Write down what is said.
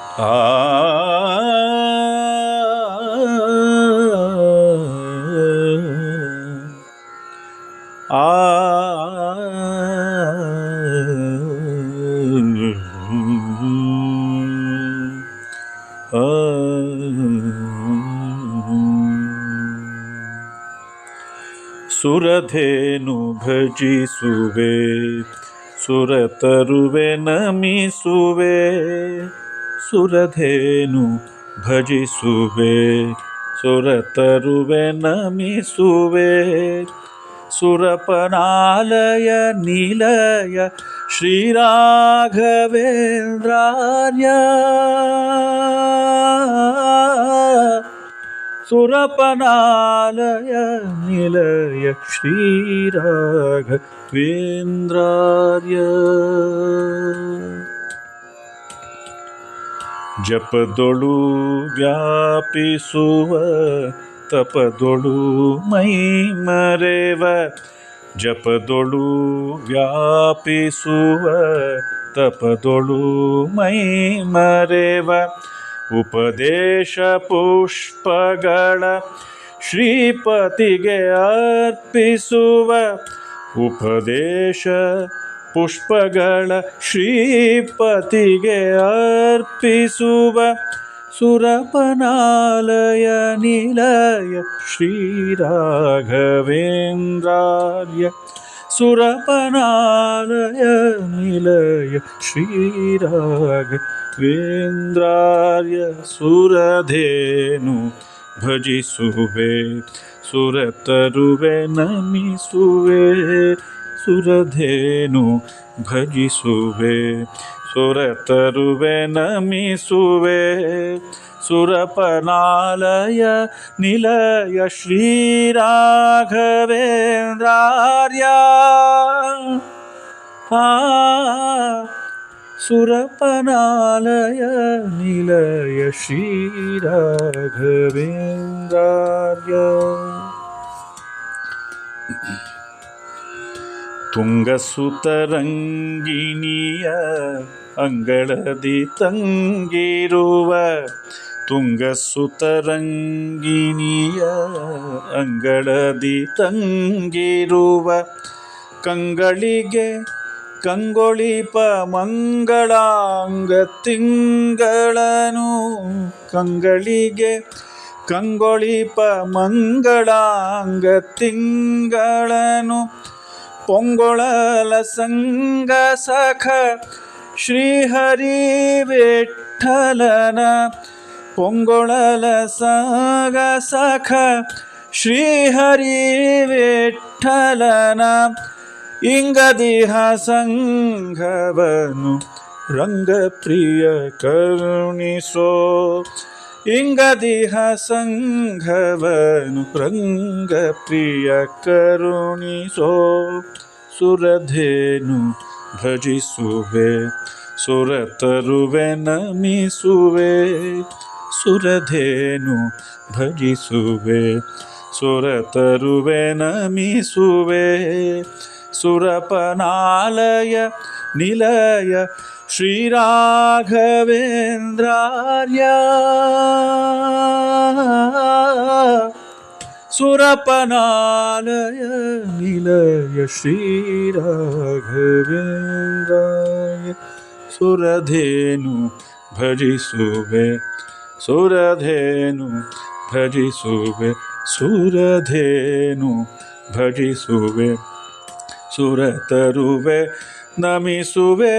ಆ ಆ ಸುರಧೇನು ಭಜಿಸುವೆ ಸುರತರುವೆ ನಮಿಸುವೆ ಸುರಧೇನು ಭಜಿಸುವೆ ಸುರತರುವೆ ನಮಿಸುವೆ ಸುರಪನಾಲಯ ನಿಲಯ ಶ್ರೀರಾಘವೇಂದ್ರಾರ್ಯ ಸುರಪನಾಲಯ ನಿಲಯ ಶ್ರೀರಾಘವೇಂದ್ರಾರ್ಯ ಜಪದೊಳು ವ್ಯಾಪಿಸುವ, ತಪದೊಳು ಮೈ ಮರೆವ. ಜಪದೊಳು ವ್ಯಾಪಿಸುವ, ತಪದೊಳು ಮೈ ಮರೆವ. ಉಪದೇಶ ಪುಷ್ಪಗಳ ಶ್ರೀಪತಿಗೆ ಅರ್ಪಿಸುವ, ಉಪದೇಶ ಪುಷ್ಪಗಳ ಶ್ರೀಪತಿಗೆ ಅರ್ಪಿಸುವ ಸುರಪನಾಲಯ ನಿಲಯ ಶ್ರೀರಾಘವೇಂದ್ರಾರ್ಯ ಸುರಪನಾಲಯ ನಿಲಯ ಶ್ರೀರಾಘವೇಂದ್ರಾರ್ಯ ಸುರಧೇನು ಭಜಿಸುವೆ ಸುರತರುವೆ ನಮಿಸುವೆ ಸುರಧೇನು ಭಜಿಸುವೆ ಸುರತರುವೆ ನಮಿಸುವೆ ಸುರಪನಾಲಯ ನಿಲಯ ಶ್ರೀರಾಘವೇಂದ್ರಾರ್ಯ ಆ ಸುರಪನಾಲಯ ನಿಲಯ ತುಂಗಸುತರಂಗಿಣಿಯ ಅಂಗಳದಿ ತಂಗಿರುವ ತುಂಗಸುತರಂಗಿಣಿಯ ಅಂಗಳದಿ ತಂಗಿರುವ ಕಂಗಳಿಗೆ ಕಂಗೊಳಿಪ ಮಂಗಳಾಂಗ ತಿಂಗಳನು. ಕಂಗಳಿಗೆ ಕಂಗೊಳಿಪ ಮಂಗಳಾಂಗ ತಿಂಗಳನು. ಪೊಂಗೊಳಲ ಸಂಗ ಸಖ ಶ್ರೀಹರಿ ವಿಠಲನ. ಪೊಂಗೊಳಲ ಸಂಗ ಸಖ ಶ್ರೀಹರಿ ವಿಠಲನ. ಇಂಗದಿಹ ಸಂಘವನು ರಂಗಪ್ರಿಯ ಕರುಣಿಸೋ. इङ्गदिह सङ्घवनुप्रङ्गप्रिय सो सुरधेनु भजि सुरतरुवे वे नमिषुवे सुरधेनु भजि सुवे सुरतरु वे न सुरपनालय निलय श्रीराघवेन्द्रार्य। सुरपनालय निलय श्रीराघवेन्द्राय। सुरधेनु भजि सुबे सुरधेनु भजि सुबे सुरधेनु भजि सुबे ಸುರತರುವೆ ನಮಿಸುವೆ.